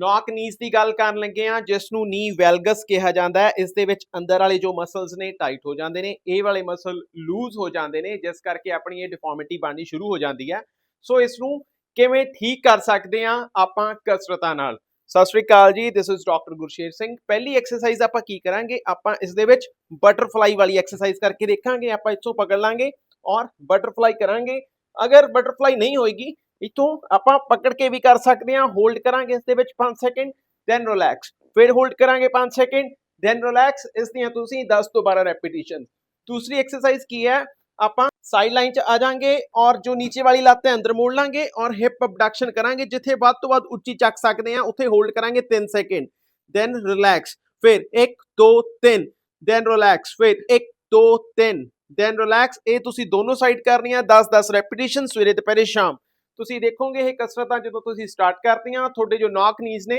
ਨੌਕ ਦੀ ਗੱਲ ਕਰਨ ਲੱਗੇ ਆ ਜਿਸ ਨੂੰ ਨੀ ਵੈਲਗਸ ਕਿਹਾ ਜਾਂਦਾ ਹੈ। ਇਸ ਦੇ ਵਿੱਚ ਅੰਦਰ ਵਾਲੇ ਜੋ ਮਸਲਸ ਨੇ ਟਾਈਟ ਹੋ ਜਾਂਦੇ ਨੇ। ਇਹ ਵਾਲੇ ਮਸਲ ਲੂਜ਼ ਹੋ ਜਾਂਦੇ ਨੇ, ਜਿਸ ਕਰਕੇ ਆਪਣੀ ਇਹ ਡਿਫਾਰਮਿਟੀ ਬਣਨੀ ਸ਼ੁਰੂ ਹੋ ਜਾਂਦੀ ਹੈ। ਸੋ ਇਸ ਨੂੰ ਕਿਵੇਂ ਠੀਕ ਕਰ ਸਕਦੇ ਆ ਆਪਾਂ ਕਸਰਤਾਂ ਨਾਲ? ਸਤਿ ਸ਼੍ਰੀ ਅਕਾਲ ਜੀ this is doctor Gursher Singh. ਪਹਿਲੀ ਐਕਸਰਸਾਈਜ਼ ਆਪਾਂ ਕੀ ਕਰਾਂਗੇ? ਆਪਾਂ ਇਸ ਦੇ ਵਿੱਚ ਬਟਰਫਲਾਈ ਵਾਲੀ ਐਕਸਰਸਾਈਜ਼ ਕਰਕੇ ਦੇਖਾਂਗੇ, ਆਪਾਂ ਇੱਥੋਂ ਪਕੜ ਲਾਂਗੇ ਔਰ ਬਟਰਫਲਾਈ ਕਰਾਂਗੇ। ਅਗਰ ਬਟਰਫਲਾਈ ਨਹੀਂ ਹੋਏਗੀ ਇੱਥੋਂ ਆਪਾਂ ਪਕੜ ਕੇ ਵੀ ਕਰ ਸਕਦੇ ਹਾਂ ਹੋਲਡ ਕਰਾਂਗੇ ਇਸ ਦੇ ਵਿੱਚ 5 ਸੈਕਿੰਡ ਦੈਨ ਰਿਲੈਕਸ ਫਿਰ ਹੋਲਡ ਕਰਾਂਗੇ 5 ਸੈਕਿੰਡ ਦੈਨ ਰਿਲੈਕਸ ਇਸ ਦੀਆਂ ਤੁਸੀਂ 10 ਤੋਂ 12 ਰੈਪੀਟੀਸ਼ਨ ਦੂਸਰੀ ਐਕਸਰਸਾਈਜ਼ ਕੀ ਹੈ ਆਪਾਂ ਸਾਈਡ ਲਾਈਨ 'ਚ ਆ ਜਾਾਂਗੇ ਔਰ ਜੋ ਨੀਚੇ ਵਾਲੀ ਲੱਤ ਹੈ ਅੰਦਰ ਮੋੜ ਲਾਂਗੇ ਔਰ ਹਿਪ ਅਬਡਕਸ਼ਨ ਕਰਾਂਗੇ ਜਿੱਥੇ ਵੱਧ ਤੋਂ ਵੱਧ ਉੱਚੀ ਚੱਕ ਸਕਦੇ ਆ ਉੱਥੇ ਹੋਲਡ ਕਰਾਂਗੇ 3 ਸੈਕਿੰਡ ਦੈਨ ਰਿਲੈਕਸ ਫਿਰ 1 2 3 ਦੈਨ ਰਿਲੈਕਸ ਫਿਰ 1 2 3 ਦੈਨ ਰਿਲੈਕਸ ਇਹ ਤੁਸੀਂ ਦੋਨੋਂ ਸਾਈਡ ਕਰਨੀਆਂ 10 10 ਰੈਪੀਟੀਸ਼ਨ ਸਵੇਰੇ ਦੁਪਹਿਰੇ ਸ਼ਾਮ ਤੁਸੀਂ ਦੇਖੋਗੇ ਇਹ ਕਸਰਤਾਂ ਜਦੋਂ ਤੁਸੀਂ ਸਟਾਰਟ ਕਰਦੀਆਂ ਤੁਹਾਡੇ ਜੋ ਨੌਕ ਨੀਜ਼ ਨੇ